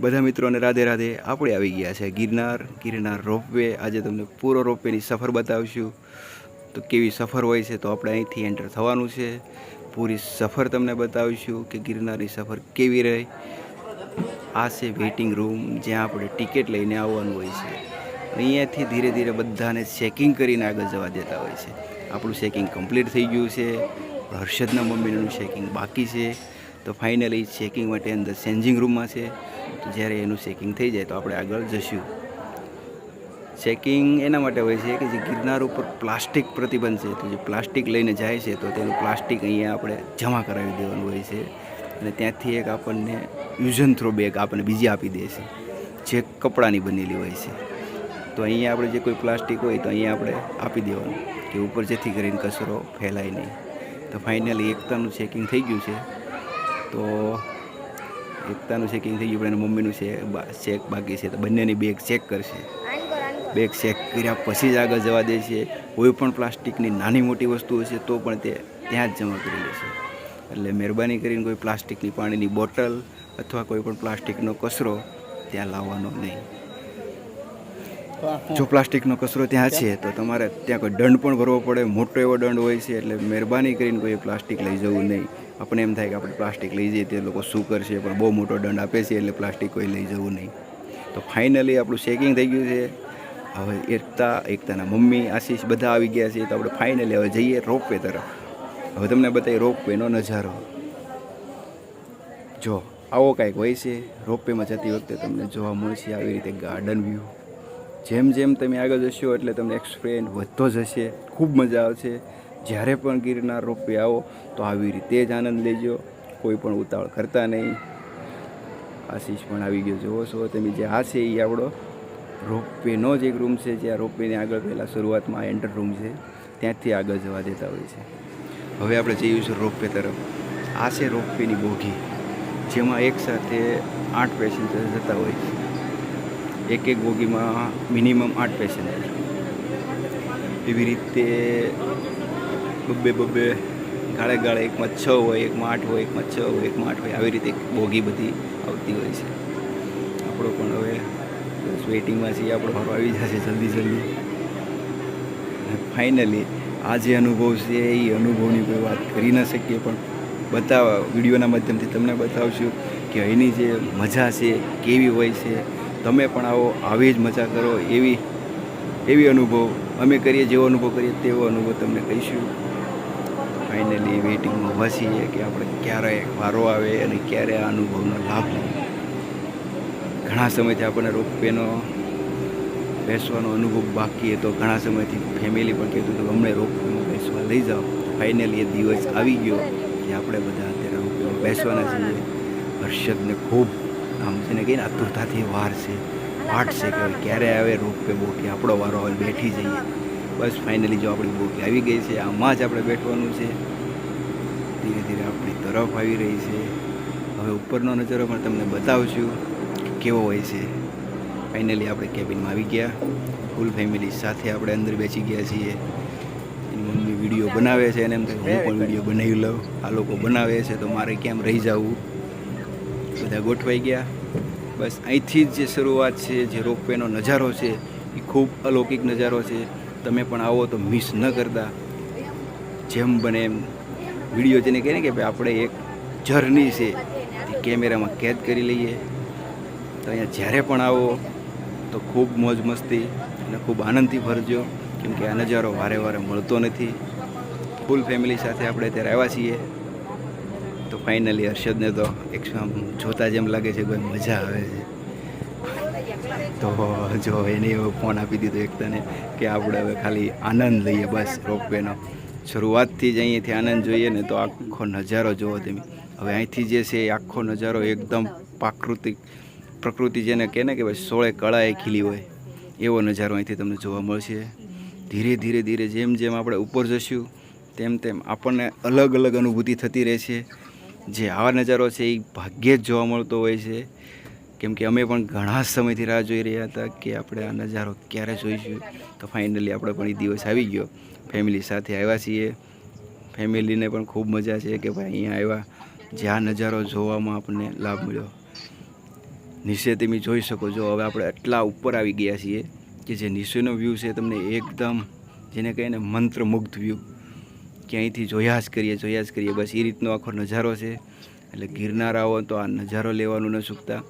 બધા મિત્રોને રાધે રાધે આપણે આવી ગયા છે ગિરનાર. ગિરનાર રોપવે. આજે તમને પૂરો રોપવેની સફર બતાવશું. તો કેવી સફર હોય છે તો આપણે અહીંથી એન્ટર થવાનું છે. પૂરી સફર તમને બતાવીશું કે ગિરનારની સફર કેવી રહી. આ છે વેઇટિંગ રૂમ જ્યાં આપણે ટિકિટ લઈને આવવાનું હોય છે. અહીંયાથી ધીરે ધીરે બધાને ચેકિંગ કરીને આગળ જવા દેતા હોય છે. આપણું ચેકિંગ કમ્પ્લીટ થઈ ગયું છે. હર્ષદના મમ્મીનું ચેકિંગ બાકી છે. તો ફાઇનલી ચેકિંગ માટે અંદર ચેન્જિંગ રૂમમાં છે. જ્યારે એનું ચેકિંગ થઈ જાય તો આપણે આગળ જશું. ચેકિંગ એના માટે હોય છે કે જે ગિરનાર ઉપર પ્લાસ્ટિક પ્રતિબંધ છે, તો જે પ્લાસ્ટિક લઈને જાય છે, તો તેનું પ્લાસ્ટિક અહીંયા આપણે જમા કરાવી દેવાનું હોય છે. અને ત્યાંથી એક આપણને યુઝ એન્ડ થ્રો બેગ આપણને બીજી આપી દે છે, જે કપડાની બનેલી હોય છે. તો અહીંયા આપણે જે કોઈ પ્લાસ્ટિક હોય તો અહીંયા આપણે આપી દેવાનું, કે ઉપર જેથી કરીને કચરો ફેલાય નહીં. તો ફાઇનલી એકતાનું ચેકિંગ થઈ ગયું છે. તો એકતાનું ચેકિંગ થઈ ગયું પણ એના મમ્મીનું છે ચેક બાકી છે તો બંનેની બેગ ચેક કરશે. બેગ ચેક કર્યા પછી જ આગળ જવા દે છે. કોઈ પણ પ્લાસ્ટિકની નાની મોટી વસ્તુ હશે તો પણ તે ત્યાં જ જમા કરી લેશે. એટલે મહેરબાની કરીને કોઈ પ્લાસ્ટિકની પાણીની બોટલ અથવા કોઈ પણ પ્લાસ્ટિકનો કચરો ત્યાં લાવવાનો નહીં. જો પ્લાસ્ટિકનો કચરો ત્યાં છે તો તમારે ત્યાં કોઈ દંડ પણ ભરવો પડે. મોટો એવો દંડ હોય છે એટલે મહેરબાની કરીને કોઈ પ્લાસ્ટિક લઈ જવું નહીં. આપણે એમ થાય કે આપણે પ્લાસ્ટિક લઈ જઈએ, તે લોકો શું કરશે? પણ બહુ મોટો દંડ આપે છે એટલે પ્લાસ્ટિક કોઈ લઈ જવું નહીં. તો ફાઇનલી આપણું ચેકિંગ થઈ ગયું છે. હવે એકતા, એકતાના મમ્મી, આશીષ બધા આવી ગયા છે. તો આપણે ફાઇનલી હવે જઈએ રોપવે તરફ. હવે તમને બતાવીએ રોપવેનો નજારો. જો, આવો કાંઈક હોય છે. રોપવેમાં જતી વખતે તમને જોવા મળશે આવી રીતે ગાર્ડન વ્યૂ જેમ જેમ તમે આગળ જશો એટલે તમને એક્સપિરિયન્સ વધતો જશે. ખૂબ મજા આવશે. જ્યારે પણ ગિરનાર રોપવે આવો, તો આવી રીતે જ આનંદ લેજો. કોઈ પણ ઉતાવળ કરતા નહીં. આશીષ પણ આવી ગયો. જોવો છો તમે જે આ છે એ આપણો રોપવેનો જ એક રૂમ છે, જે આ રોપવેની આગળ પહેલાં શરૂઆતમાં એન્ટર રૂમ છે. ત્યાંથી આગળ જવા દેતા હોય છે. હવે આપણે જઈએ છીએ રોપવે તરફ. આ છે રોપવેની બોગી. જેમાં એકસાથે આઠ પેસેન્જર જતા હોય છે. એક એક બોગીમાં મિનિમમ આઠ પેસેન્જર એવી રીતે બબ્બે બબ્બે ગાળે ગાળે એકમાં છ હોય, એકમાં આઠ હોય, એકમાં છ હોય, એકમાં આઠ હોય, આવી રીતે બોગી બધી આવતી હોય છે. આપણો પણ હવે વેઇટિંગમાં છીએ, આપણો ફરવા આવી જશે જલ્દી જલ્દી. ફાઇનલી આ જે અનુભવ છે એ અનુભવની કોઈ વાત કરી ન શકીએ, પણ બતાવવા વિડીયોના માધ્યમથી તમને બતાવશું કે અહીંની જે મજા છે, કેવી હોય છે, તમે પણ આવો, આવી જ મજા કરો એવી એવી અનુભવ અમે કરીએ, જેવો અનુભવ કરીએ તેવો અનુભવ તમને કહીશું. ફાઇનલી વેઇટિંગમાં વસીએ કે આપણે ક્યારે વારો આવે અને ક્યારે આ અનુભવનો લાભ લઈએ. ઘણા સમયથી આપણને રોપવેનો બેસવાનો અનુભવ બાકી હતો. ઘણા સમયથી ફેમિલી પણ કહેતું હતું અમને રોપવેમાં બેસવા લઈ જાઓ. ફાઇનલી એ દિવસ આવી ગયો કે આપણે બધા અત્યારે રોપવેમાં બેસવાના છીએ. હર્ષદને ખૂબ, આમ છે ને કહીને આતુરતાથી વાર છે. વાટ છે કે ક્યારે આવે રોપવે બોટી આપણો વારો આવે, બેઠી જઈએ. બસ ફાઇનલી જો આપણી બોકી આવી ગઈ છે, આમાં જ આપણે બેઠવાનું છે. ધીરે ધીરે આપણી તરફ આવી રહી છે. હવે ઉપરનો નજારો પણ તમને બતાવશું કેવો હોય છે. ફાઇનલી આપણે કેબિનમાં આવી ગયા. ફૂલ ફેમિલી સાથે આપણે અંદર બેસી ગયા છીએ. એની મમ્મી વીડિયો બનાવે છે અને એમ થાય હું પણ વીડિયો બનાવી લઉં. આ લોકો બનાવે છે, તો મારે કેમ રહી જવું? બધા ગોઠવાઈ ગયા. બસ અહીંથી જ જે શરૂઆત છે, જે રોપવેનો નજારો છે, એ ખૂબ અલૌકિક નજારો છે. તમે પણ આવો તો મિસ ન કરતા. જેમ બને એમ. વીડિયો જેને કહે ને કે ભાઈ આપણે એક જર્ની છે, તે કેમેરામાં કેદ કરી લઈએ. તો અહીંયા જ્યારે પણ આવો, તો ખૂબ મોજ મસ્તી અને ખૂબ આનંદથી ભરજો કેમ કે આ નજારો વારે વારે મળતો નથી. ફૂલ ફેમિલી સાથે આપણે અત્યારે આવ્યા છીએ. તો ફાઇનલી હર્ષદને તો એક આમ જોતા જેમ લાગે છે કોઈ મજા આવે છે. તો જો એને એવો ફોન આપી દીધો એકતાને કે આપણે હવે ખાલી આનંદ લઈએ, બસ રોપવેનો. શરૂઆતથી જ અહીંયાથી આનંદ જોઈએ ને તો આખો નજારો જોવો તમે. હવે અહીંથી જે છે એ આખો નજારો એકદમ પ્રાકૃતિક, પ્રકૃતિ જેને કહે ને કે ભાઈ સોળે કળાએ ખીલી હોય, એવો નજારો અહીંથી તમને જોવા મળશે. ધીરે ધીરે ધીરે જેમ જેમ આપણે ઉપર જશું, તેમ તેમ આપણને અલગ અલગ અનુભૂતિ થતી રહે છે જે આવા નજારો છે એ ભાગ્યે જ જોવા મળતો હોય છે. કેમ કે અમે પણ ઘણા સમયથી રાહ જોઈ રહ્યા હતા કે આપણે આ નજારો ક્યારે જોઈશું. તો ફાઇનલી આપણે પણ એ દિવસ આવી ગયો. ફેમિલી સાથે આવ્યા છીએ. ફેમિલીને પણ ખૂબ મજા છે કે ભાઈ અહીંયા આવ્યા. જે આ નજારો જોવામાં આપણને લાભ મળ્યો. નીચે તમે જોઈ શકો છો, હવે આપણે એટલા ઉપર આવી ગયા છીએ કે જે નીચેનો વ્યૂ છે તમને એકદમ જેને કહીને મંત્રમુગ્ધ વ્યૂ ક્યાંયથી જોયા જ કરીએ, જોયા જ કરીએ. બસ એ રીતનો આખો નજારો છે. એટલે ગિરનાર આવો તો આ નજારો લેવાનું ન ચૂકતા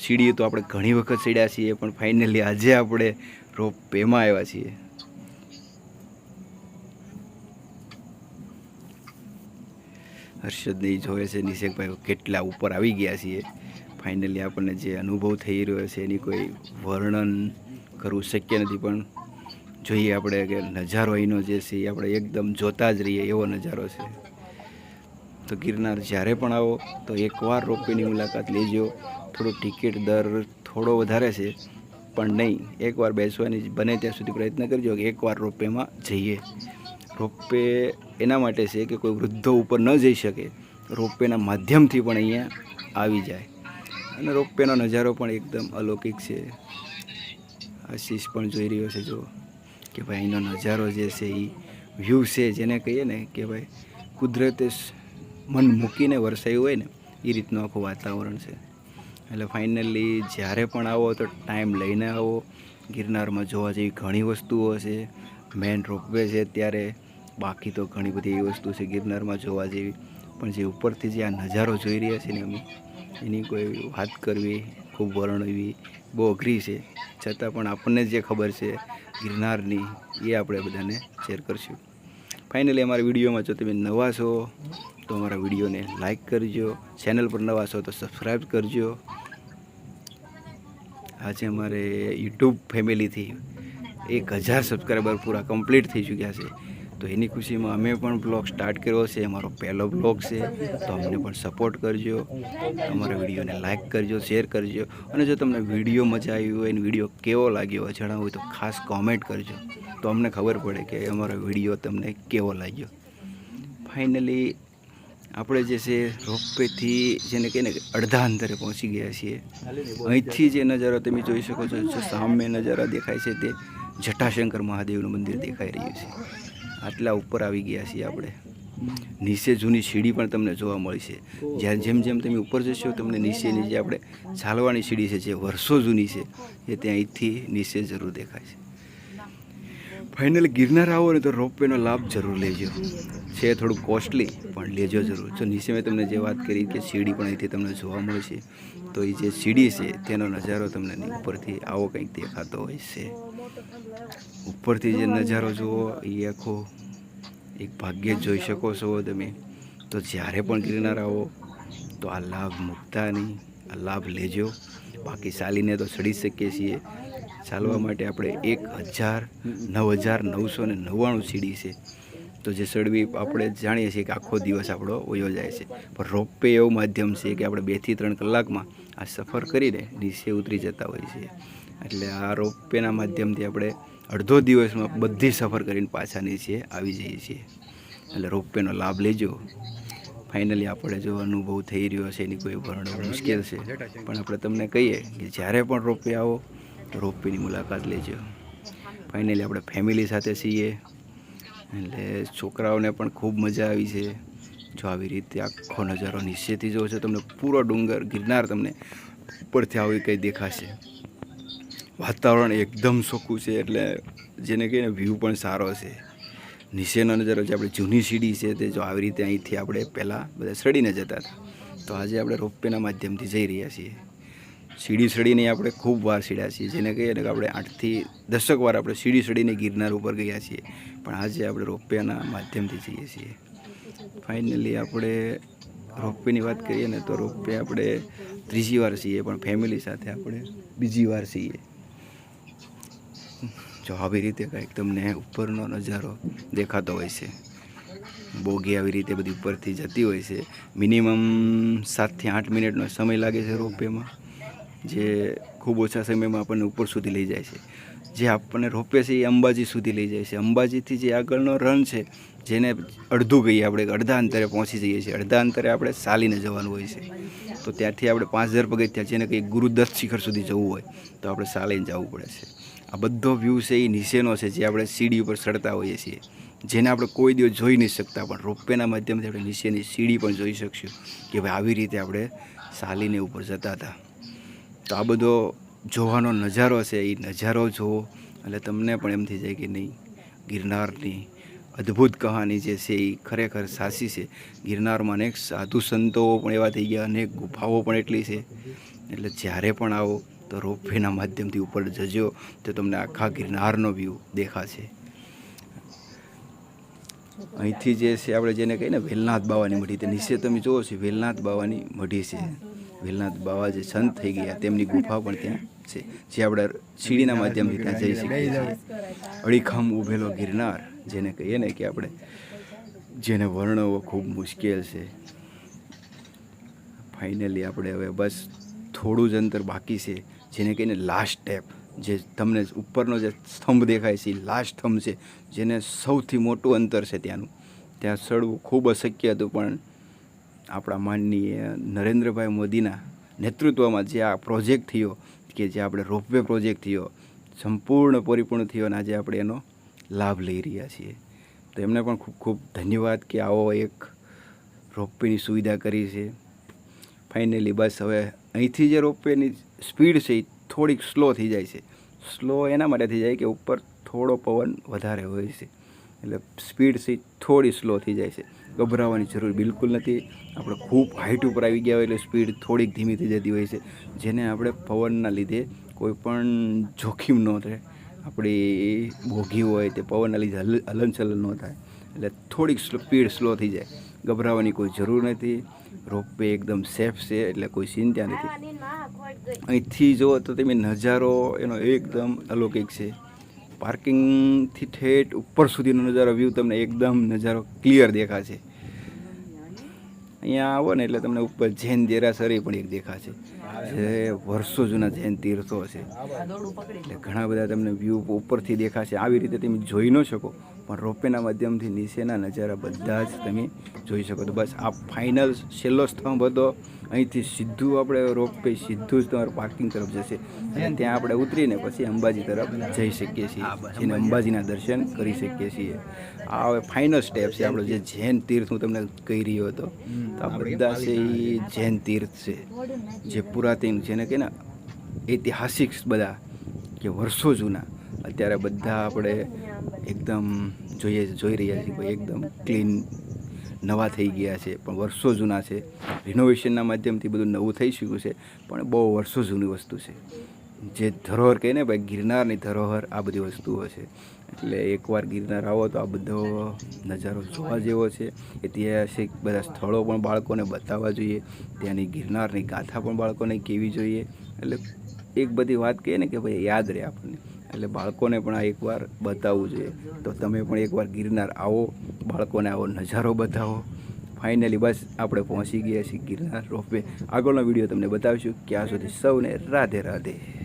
સીડીએ તો આપણે ઘણી વખત ચડ્યા છીએ, પણ ફાઇનલી આજે આપણે રોપ પેમાં આવ્યા છીએ. હર્ષદની જોવે છે, નિશેકભાઈ કેટલા ઉપર આવી ગયા છીએ. ફાઇનલી આપણને જે અનુભવ થઈ રહ્યો છે, એની કોઈ વર્ણન કરવું શક્ય નથી, પણ જોઈએ આપણે કે નજારો અહીંનો જે છે, એ આપણે એકદમ જોતા જ રહીએ એવો નજારો છે. તો ગિરનાર જ્યારે પણ આવો, તો એકવાર રોપવેની મુલાકાત લેજો. થોડું ટિકિટ દર થોડો વધારે છે, પણ નહીં. એકવાર બેસવાની બને ત્યાં સુધી પ્રયત્ન કરજો કે એકવાર રોપવેમાં જઈએ. રોપવે એના માટે છે કે કોઈ વૃદ્ધો ઉપર ન જઈ શકે. રોપવેના માધ્યમથી પણ અહીંયા આવી જાય. અને રોપવેનો નજારો પણ એકદમ અલૌકિક છે. આશીષ પણ જોઈ રહ્યો છે, જો કે ભાઈ અહીંનો નજારો જે છે એ વ્યૂ છે જેને કહીએ ને કે ભાઈ કુદરતે મન મૂકીને વરસાયું હોય ને એ રીતનું આખું વાતાવરણ છે. એટલે ફાઇનલી જ્યારે પણ આવો તો ટાઈમ લઈને આવો. ગિરનારમાં જોવા જેવી ઘણી વસ્તુઓ છે. મેન રોપવે છે ત્યારે બાકી તો ઘણી બધી એવી વસ્તુ છે ગિરનારમાં જોવા જેવી. પણ જે ઉપરથી જે આ નજારો જોઈ રહ્યા છે ને અમે, એની કોઈ વાત કરવી, ખૂબ વર્ણવી બહુ અઘરી છે. છતાં પણ આપણને જે ખબર છે ગિરનારની, એ આપણે બધાને શેર કરશું. ફાઇનલી અમારા વિડીયોમાં જો તમે નવા છો, તો અમારા વિડીયોને લાઇક કરજો. ચેનલ પર નવા છો તો સબસ્ક્રાઈબ કરજો. આજે અમારે યુટ્યુબ ફેમિલીથી એક હજાર સબસ્ક્રાઈબર પૂરા કમ્પ્લીટ થઈ ચૂક્યા છે. તો એની ખુશીમાં અમે પણ બ્લોગ સ્ટાર્ટ કર્યો છે. અમારો પહેલો બ્લોગ છે. તો અમને પણ સપોર્ટ કરજો. અમારા વિડીયોને લાઇક કરજો શેર કરજો. અને જો તમને વીડિયો મજા આવી હોય અને વીડિયો કેવો લાગ્યો હોય જણાવો તો ખાસ કોમેન્ટ કરજો. તો અમને ખબર પડે કે અમારો વીડિયો તમને કેવો લાગ્યો. ફાઇનલી આપણે જે છે, રોપવેથી જેને કહીએ ને અડધા અંતરે પહોંચી ગયા છીએ. અહીંથી જે નજારો તમે જોઈ શકો છો, જે સામે નજારા દેખાય છે, તે જટાશંકર મહાદેવનું મંદિર દેખાઈ રહ્યું છે. આટલા ઉપર આવી ગયા છીએ આપણે. નીચે જૂની સીડી પણ તમને જોવા મળશે જ્યાં જેમ જેમ તમે ઉપર જશો, તમને નીચેની જે આપણે ચાલવાની સીડી છે, જે વર્ષો જૂની છે, એ ત્યાં અહીંથી નીચે જરૂર દેખાય છે. ફાઇનલી ગિરનાર આવો ને તો રોપવેનો લાભ જરૂર લેજો. છે થોડું કોસ્ટલી પણ લેજો જરૂર. જો નીચે મેં તમને જે વાત કરી કે સીડી પણ અહીંથી તમને જોવા મળશે તો એ જે સીડી છે, તેનો નજારો તમને ઉપરથી આવો કંઈક દેખાતો હોય છે. ઉપરથી જે નજારો જુઓ એ આખો એક ભાગ્ય જ જોઈ શકો છો તમે. તો જ્યારે પણ ગિરનાર આવો, તો આ લાભ મૂકતા નહીં, આ લાભ લેજો. બાકી ચાલીને તો ચડી શકીએ છીએ. ચાલવા માટે આપણે એક હજાર, નવ હજાર, નવસો ને નવ્વાણું સીડી છે. તો જે સડવી આપણે જાણીએ છીએ કે આખો દિવસ આપણો યોજાય છે. પણ રોપવે એવું માધ્યમ છે કે આપણે બેથી ત્રણ કલાકમાં આ સફર કરીને નીચે ઉતરી જતા હોઈએ છીએ. એટલે આ રોપવેના માધ્યમથી આપણે અડધો દિવસમાં બધી સફર કરીને પાછા નીચે આવી જઈએ છીએ. એટલે રોપવેનો લાભ લેજો. ફાઇનલી આપણે જો અનુભવ થઈ રહ્યો છે, એની કોઈ વર્ણન મુશ્કેલ છે, પણ આપણે તમને કહીએ કે જ્યારે પણ રોપવે આવો રોપવેની મુલાકાત લેજો ફાઇનલી આપણે ફેમિલી સાથે છીએ. એટલે છોકરાઓને પણ ખૂબ મજા આવી છે. જો આવી રીતે આખો નજારો નીચેથી જોશે તમને પૂરો ડુંગર ગિરનાર તમને ઉપરથી આવી કંઈ દેખાશે. વાતાવરણ એકદમ સોખું છે, એટલે જેને કહીએ ને વ્યૂ પણ સારો છે. નીચેનો નજારો જે આપણે જૂની સીડી છે, તે જો આવી રીતે અહીંથી આપણે પહેલાં બધા સડીને જતા હતા. તો આજે આપણે રોપવેના માધ્યમથી જઈ રહ્યા છીએ. સીડી સડીને આપણે ખૂબ વાર સીડ્યા છીએ. જેને કહીએ ને કે આપણે આઠથી દસક વાર આપણે સીડી સડીને ગિરનાર ઉપર ગયા છીએ. પણ આજે આપણે રોપવેના માધ્યમથી જઈએ છીએ. ફાઇનલી આપણે રોપવેની વાત કરીએ ને તો રોપવે આપણે ત્રીજી વાર છીએ પણ ફેમિલી સાથે આપણે બીજી વાર છીએ જો આવી રીતે કંઈક તમને ઉપરનો નજારો દેખાતો હોય છે. બોગી આવી રીતે બધી ઉપરથી જતી હોય છે. મિનિમમ સાતથી આઠ મિનિટનો સમય લાગે છે રોપવેમાં જે ખૂબ ઓછા સમયમાં આપણને ઉપર સુધી લઈ જાય છે. જે આપણને રોપે છે એ અંબાજી સુધી લઈ જાય છે. અંબાજીથી જે આગળનો રન છે, જેને અડધું કહીએ આપણે અડધા અંતરે પહોંચી જઈએ છીએ. અડધા અંતરે આપણે ચાલીને જવાનું હોય છે. તો ત્યાંથી આપણે પાંચ હજાર પગથિયા જેને કંઈ ગુરુદત્ત શિખર સુધી જવું હોય, તો આપણે ચાલીને જવું પડે છે. આ બધો વ્યૂ છે એ નીચેનો છે, જે આપણે સીડી ઉપર ચડતા હોઈએ છીએ. જેને આપણે કોઈ દિવસ જોઈ નહીં શકતા, પણ રોપવેના માધ્યમથી આપણે નીચેની સીડી પણ જોઈ શકશું કે ભાઈ આવી રીતે આપણે ચાલીને ઉપર જતા હતા. તો આ બધો જોવાનો નજારો છે એ નજારો જુઓ. એટલે તમને પણ એમ થઈ જાય કે નહીં, ગિરનારની અદ્ભુત કહાની જે છે એ ખરેખર સાચી છે. ગિરનારમાં અનેક સાધુ સંતો પણ એવા થઈ ગયા, અનેક ગુફાઓ પણ એટલી છે. એટલે જ્યારે પણ આવો, તો રોપવેના માધ્યમથી ઉપર જજો, તો તમને આખા ગિરનારનો વ્યૂ દેખાશે. અહીંથી જે છે, આપણે જેને કહીએ ને, વેલનાથ બાવાની મઢી, તે નીચે તમે જુઓ છો, વેલનાથ બાવાની મઢી છે. વેલનાથ બાવા જે સંત થઈ ગયા, તેમની ગુફા પણ ત્યાં છે, જે આપણે સીડીના માધ્યમથી ત્યાં જઈ શકીએ અડીખમ ઊભેલો ગિરનાર, જેને કહીએ ને કે આપણે, જેને વર્ણવવો ખૂબ મુશ્કેલ છે. ફાઇનલી આપણે હવે બસ થોડું જ અંતર બાકી છે, જેને કહીને લાસ્ટ સ્ટેપ જે તમને ઉપરનો જે સ્તંભ દેખાય છે, એ લાસ્ટ સ્તંભ છે, જેને સૌથી મોટું અંતર છે ત્યાંનું. ત્યાં ચડવું ખૂબ અશક્ય હતું, પણ આપણા માનનીય નરેન્દ્રભાઈ મોદીના નેતૃત્વમાં જે આ પ્રોજેક્ટ થયો, કે જે આપણે રોપવે પ્રોજેક્ટ થયો, સંપૂર્ણ પરિપૂર્ણ થયો અને આજે આપણે એનો લાભ લઈ રહ્યા છીએ. તો એમને પણ ખૂબ ખૂબ ધન્યવાદ કે આવો એક રોપવેની સુવિધા કરી છે. ફાઇનલી બસ હવે અહીંથી જે રોપવેની સ્પીડ છે એ થોડીક સ્લો થઈ જાય છે. સ્લો એના માટે થઈ જાય કે ઉપર થોડો પવન વધારે હોય છે. એટલે સ્પીડ છે થોડી સ્લો થઈ જાય છે. ગભરાવાની જરૂર બિલકુલ નથી. આપણે ખૂબ હાઇટ ઉપર આવી ગયા હોય એટલે સ્પીડ થોડીક ધીમી થઈ જતી હોય છે. જેને આપણે પવનના લીધે કોઈ પણ જોખમ ન થાય આપણી ભોગી હોય તે પવનના લીધે હલ હલનચલન ન થાય. એટલે થોડીક સ્પીડ સ્લો થઈ જાય. ગભરાવાની કોઈ જરૂર નથી. રોપવે એકદમ સેફ છે એટલે કોઈ ચિંતા નથી. અહીંથી જુઓ તો તમે નજારો એનો એકદમ અલૌકિક છે. પાર્કિંગથી ઠેઠ ઉપર સુધીનો નજારો વ્યૂ તમને એકદમ નજારો ક્લિયર દેખાશે. અહીંયા આવો ને એટલે તમને ઉપર જૈન દેરાસરી પણ એક દેખાશે. જે વર્ષો જૂના જૈન તીર્થો છે. એટલે ઘણા બધા તમને વ્યૂ ઉપરથી દેખાશે. આવી રીતે તમે જોઈ ન શકો પણ રોપવેના માધ્યમથી નીચેના નજારા બધા જ તમે જોઈ શકો. તો બસ આ ફાઇનલ છેલ્લો સ્તંભ હતો. અહીંથી સીધું આપણે રોપવે સીધું જ તમારું પાર્કિંગ તરફ જશે. અને ત્યાં આપણે ઉતરીને પછી અંબાજી તરફ જઈ શકીએ છીએ. જેને અંબાજીના દર્શન કરી શકીએ છીએ. આ હવે ફાઇનલ સ્ટેપ છે આપણો જે જૈન તીર્થ હું તમને કહી રહ્યો હતો. તો આ બધા છે એ જૈન તીર્થ છે. જે પુરાતન જેને કે ને ઐતિહાસિક બધા કે વર્ષો જૂના. અત્યારે બધા આપણે એકદમ જોઈએ, જોઈ રહ્યા છીએ એકદમ ક્લીન નવા થઈ ગયા છે, પણ વર્ષો જૂના છે. રિનોવેશનના માધ્યમથી બધું નવું થઈ શક્યું છે, પણ બહુ વર્ષો જૂની વસ્તુ છે. જે ધરોહર કહે ને ભાઈ, ગિરનારની ધરોહર આ બધી વસ્તુઓ છે. એટલે એકવાર ગિરનાર આવો તો આ બધો નજારો જોવા જેવો છે. ઐતિહાસિક બધા સ્થળો પણ બાળકોને બતાવવા જોઈએ. ત્યાંની ગિરનારની ગાથા પણ બાળકોને કહેવી જોઈએ. એટલે એક બધી વાત કહીએ ને કે ભાઈ યાદ રહે આપણને. એટલે બાળકોને પણ આ એકવાર બતાવવું જોઈએ. તો તમે પણ એકવાર ગિરનાર આવો, બાળકોને આવો, નજારો બતાવો. ફાઇનલી બસ આપણે પહોંચી ગયા છીએ ગિરનાર રોપવે. આગળનો વીડિયો તમને બતાવીશું. ક્યાં સુધી સૌને રાધે રાધે.